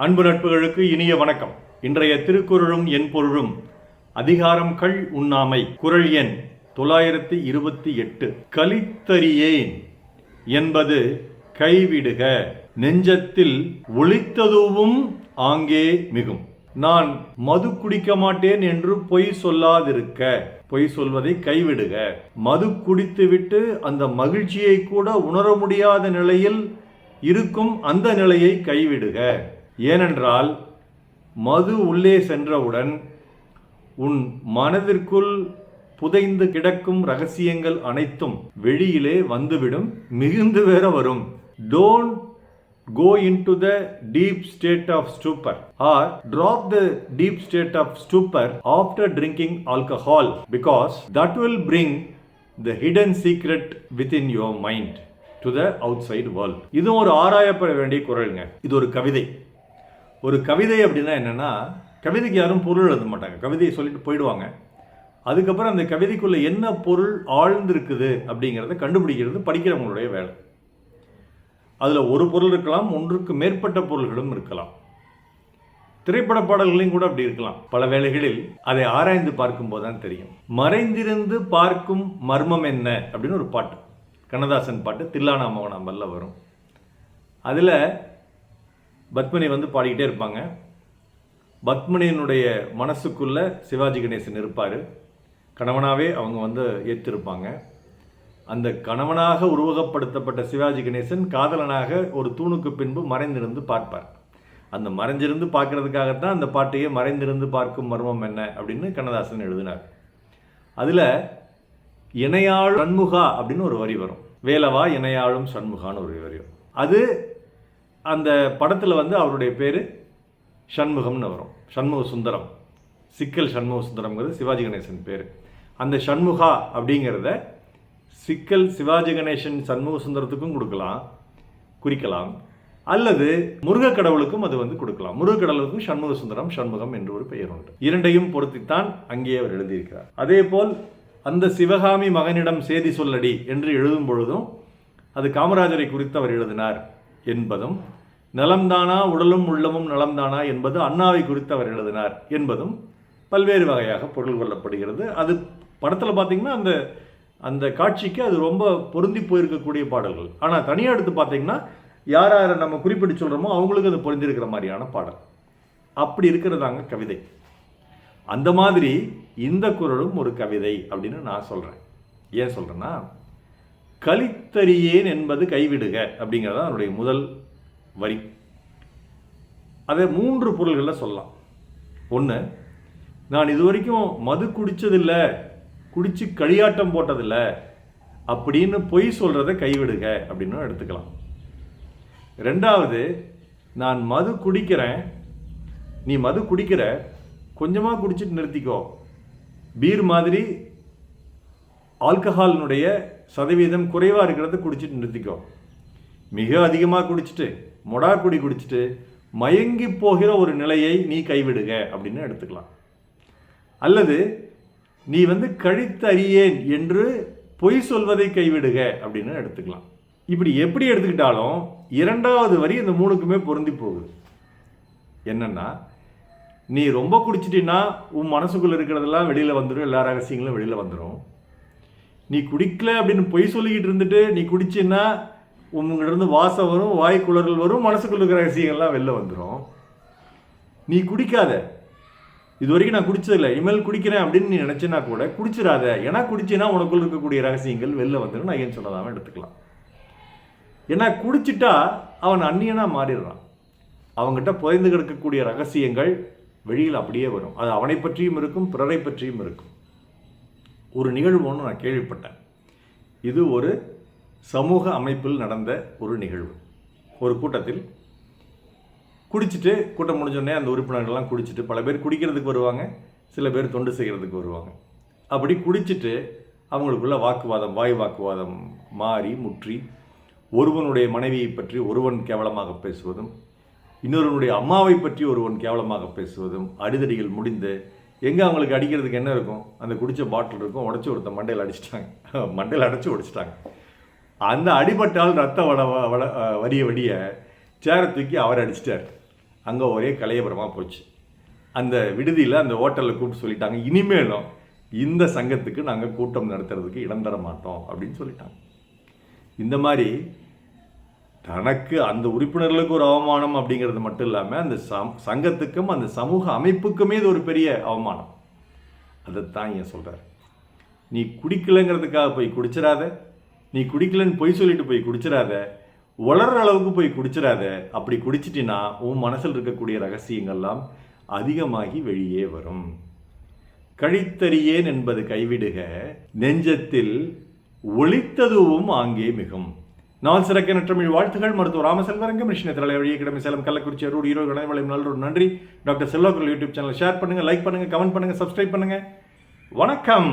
அன்பு நட்புகளுக்கு இனிய வணக்கம். இன்றைய திருக்குறளும் என் பொருளும் அதிகாரம் கள் உண்ணாமை. குறள் எண் தொள்ளாயிரத்தி இருபத்தி எட்டு. கலித்தறியேன் என்பது கைவிடுக. நெஞ்சத்தில் ஒளித்ததுவும் ஆங்கே மிகும். நான் மது குடிக்க மாட்டேன் என்று பொய் சொல்லாதிருக்க. பொய் சொல்வதை கைவிடுக. மது குடித்துவிட்டு அந்த மகிழ்ச்சியை கூட உணர முடியாத நிலையில் இருக்கும் அந்த நிலையை கைவிடுக. ஏனென்றால் மது உள்ளே சென்றவுடன் உன் மனதிற்குள் புதைந்து கிடக்கும் ரகசியங்கள் அனைத்தும் வெளியிலே வந்துவிடும் மிகுந்து வேற வரும் don't go into the deep state of stupor or drop the deep state of stupor after drinking alcohol because that will bring the hidden secret within your mind to the outside world இதுவும் ஒரு ஆராயப்பட வேண்டிய குரலுங்க இது ஒரு கவிதை ஒரு கவிதை அப்படின்னா என்னென்னா கவிதைக்கு யாரும் பொருள் எழுத மாட்டாங்க. கவிதையை சொல்லிட்டு போயிடுவாங்க. அதுக்கப்புறம் அந்த கவிதைக்குள்ளே என்ன பொருள் ஆழ்ந்திருக்குது அப்படிங்கிறத கண்டுபிடிக்கிறது படிக்கிறவங்களுடைய வேலை. அதில் ஒரு பொருள் இருக்கலாம் ஒன்றுக்கு மேற்பட்ட பொருள்களும் இருக்கலாம். திரைப்பட பாடல்களையும் கூட அப்படி இருக்கலாம். பல வேளைகளில் அதை ஆராய்ந்து பார்க்கும்போது தான் தெரியும். மறைந்திருந்து பார்க்கும் மர்மம் என்ன அப்படின்னு ஒரு பாட்டு. கண்ணதாசன் பாட்டு தில்லானா மோகனாம்பல்ல வரும் அதில் பத்மினி வந்து பாடிக்கிட்டே இருப்பாங்க. பத்மினியினுடைய மனசுக்குள்ள சிவாஜி கணேசன் இருப்பார். கணவனாகவே அவங்க வந்து ஏற்றிருப்பாங்க. அந்த கணவனாக உருவகப்படுத்தப்பட்ட சிவாஜி கணேசன் காதலனாக ஒரு தூணுக்கு பின்பு மறைந்திருந்து பார்ப்பார். அந்த மறைஞ்சிருந்து பார்க்கறதுக்காகத்தான் அந்த பாட்டையே மறைந்திருந்து பார்க்கும் மர்மம் என்ன அப்படின்னு கண்ணதாசன் எழுதினார். அதில் இணையாள் சண்முகா அப்படின்னு ஒரு வரி வரும். வேலவா இணையாளும் சண்முகான்னு ஒரு வரி வரும். அது அந்த படத்தில் வந்து அவருடைய பேர் சண்முகம்னு வரும். சண்முக சுந்தரம். சிக்கல் சண்முக சுந்தரம்ங்கிறது சிவாஜி கணேசன் பேர். அந்த சண்முகா அப்படிங்கிறத சிக்கல் சிவாஜி கணேசன் சண்முக சுந்தரத்துக்கும் கொடுக்கலாம் குறிக்கலாம். அல்லது முருக கடவுளுக்கும் அது வந்து கொடுக்கலாம். முருக கடவுளுக்கும் சண்முக சுந்தரம் சண்முகம் என்று ஒரு பெயர் உண்டு. இரண்டையும் பொருத்தித்தான் அங்கே அவர் எழுதியிருக்கிறார். அதே போல் அந்த சிவகாமி மகனிடம் செய்தி சொல்லடி என்று எழுதும் பொழுதும் அது காமராஜரை குறித்து அவர் எழுதினார். என்பதும் நலம்தானா உடலும் உள்ளமும் நலம்தானா என்பது அண்ணாவை குறித்து அவர் எழுதினார் என்பதும் பல்வேறு வகையாக பொருள் கொள்ளப்படுகிறது. அது படத்தில் பார்த்தீங்கன்னா அந்த அந்த காட்சிக்கு அது ரொம்ப பொருந்தி போயிருக்கக்கூடிய பாடல்கள். ஆனால் தனியாக எடுத்து பார்த்தீங்கன்னா யார் யாரை நம்ம குறிப்பிட்டு சொல்கிறோமோ அவங்களுக்கு அது பொருந்திருக்கிற மாதிரியான பாடல். அப்படி இருக்கிறதாங்க கவிதை. அந்த மாதிரி இந்த குரலும் ஒரு கவிதை அப்படின்னு நான் சொல்கிறேன் ஏன் சொல்கிறேன்னா கழித்தறியேன் என்பது கைவிடுக அப்படிங்கிறதா அவருடைய முதல் வரி. அதை மூன்று பொருள்களில் சொல்லலாம். ஒன்று நான் இது வரைக்கும் மது குடித்ததில்லை குடித்து களியாட்டம் போட்டதில்ல அப்படின்னு பொய் சொல்கிறத கைவிடுக அப்படின்னு எடுத்துக்கலாம். ரெண்டாவது நான் மது குடிக்கிறேன் நீ மது குடிக்கிற கொஞ்சமாக குடிச்சிட்டு நிறுத்திக்கோ. பீர் மாதிரி ஆல்கஹாலினுடைய சதவீதம் குறைவாக இருக்கிறத குடிச்சிட்டு நிறுத்திக்கோ. மிக அதிகமாக குடிச்சிட்டு மொடா குடி குடிச்சிட்டு மயங்கி போகிற ஒரு நிலையை நீ கைவிடுக அப்படின்னு எடுத்துக்கலாம். அல்லது நீ வந்து கழித்தறியேன் என்று பொய் சொல்வதை கைவிடுக அப்படின்னு எடுத்துக்கலாம். இப்படி எப்படி எடுத்துக்கிட்டாலும் இரண்டாவது வரி இந்த மூணுக்குமே பொருந்தி போகுது. என்னன்னா நீ ரொம்ப குடிச்சிட்டின்னா உன் மனசுக்குள்ளே இருக்கிறதெல்லாம் வெளியில் வந்துடும் எல்லா ரகசியங்களும் வெளியில் வந்துடும் நீ குடிக்கல அப்படின்னு பொய் சொல்லிக்கிட்டு இருந்துட்டு நீ குடிச்சின்னா உங்கள்கிட்ட வாசம் வரும் வாய்க்குளர்கள் வரும் மனசுக்குள்ள இருக்கிற ரகசியங்கள்லாம் வெளில வந்துடும் நீ குடிக்காத. இது வரைக்கும் நான் குடிச்சதில்லை. இனிமேல் குடிக்கிறேன் அப்படின்னு நீ நினச்சினா கூட குடிச்சிடாத. ஏன்னா குடிச்சினா உனக்குள்ள இருக்கக்கூடிய ரகசியங்கள் வெளில வந்துடும் நான் ஏன் சொன்னதாம எடுத்துக்கலாம்? ஏன்னா குடிச்சிட்டா அவன் அந்நியனாக மாறிடுறான். அவங்ககிட்ட புதைந்து கிடக்கக்கூடிய ரகசியங்கள் வெளியில் அப்படியே வரும். அது அவனை பற்றியும் இருக்கும் பிறரை பற்றியும் இருக்கும். ஒரு நிகழ்வு ஒன்று நான் கேள்விப்பட்டேன். இது ஒரு சமூக அமைப்பில் நடந்த ஒரு நிகழ்வு. ஒரு கூட்டத்தில் குடிச்சிட்டு கூட்டம் முடிஞ்சோடனே அந்த உறுப்பினர்கள்லாம் குடிச்சிட்டு பல பேர் குடிக்கிறதுக்கு வருவாங்க சில பேர் தொண்டு செய்கிறதுக்கு வருவாங்க. அப்படி குடிச்சிட்டு அவங்களுக்குள்ள வாக்குவாதம் வாய் வாக்குவாதம் மாறி முற்றி ஒருவனுடைய மனைவியை பற்றி ஒருவன் கேவலமாக பேசுவதும் இன்னொருவனுடைய அம்மாவை பற்றி ஒருவன் கேவலமாக பேசுவதும் அடிதடிகள் முடிந்து எங்கே அவங்களுக்கு அடிக்கிறதுக்கு என்ன இருக்கும்? அந்த குடித்த பாட்டில் இருக்கும். உடச்சி ஒருத்த மண்டையில் அடிச்சிட்டாங்க. மண்டையில் அடைச்சி உடைச்சிட்டாங்க அந்த அடிபட்டால் ரத்த வட வட வடிய வடிய சேரை தூக்கி அவர் அடிச்சிட்டார். அங்கே ஒரே கலையபுரமாக போச்சு. அந்த விடுதியில் அந்த ஹோட்டலில் கூப்பிட்டு சொல்லிட்டாங்க. இனிமேலும் இந்த சங்கத்துக்கு நாங்கள் கூட்டம் நடத்துறதுக்கு இடம் தர மாட்டோம் அப்படின்னு சொல்லிட்டாங்க. இந்த மாதிரி தனக்கு அந்த உறுப்பினர்களுக்கு ஒரு அவமானம் அப்படிங்கிறது மட்டும் இல்லாமல் அந்த சம் சங்கத்துக்கும் அந்த சமூக அமைப்புக்குமே இது ஒரு பெரிய அவமானம். அதைத்தான் ஏன் சொல்கிறார் நீ குடிக்கலைங்கிறதுக்காக போய் குடிச்சிடாத நீ குடிக்கலன்னு பொய் சொல்லிட்டு போய் குடிச்சிடாத வளர்ற அளவுக்கு போய் குடிச்சிடாத அப்படி குடிச்சிட்டினா உன் மனசில் இருக்கக்கூடிய ரகசியங்கள்லாம் அதிகமாகி வெளியே வரும். கழித்தறியேன் என்பது கைவிடுக நெஞ்சத்தில் ஒளித்ததுவும் ஆங்கே மிகும். நாள் சிறக்க நற்றமிழ் வாழ்த்துகள். மருத்துவர் ராமசெல்வரங்கம் ரிஷின திரளை வழியே கிடமை சேலம் கள்ளக்குறிச்சி அரூர் ஈரோடு கணவளையும் நல்லூர் நன்றி. டாக்டர் செல்வாக்குள் யூடியூப் சேனல் ஷேர் பண்ணுங்கள் லைக் பண்ணுங்கள் கமெண்ட் பண்ணுங்கள் சப்ஸ்கிரைப் பண்ணுங்கள் வணக்கம்.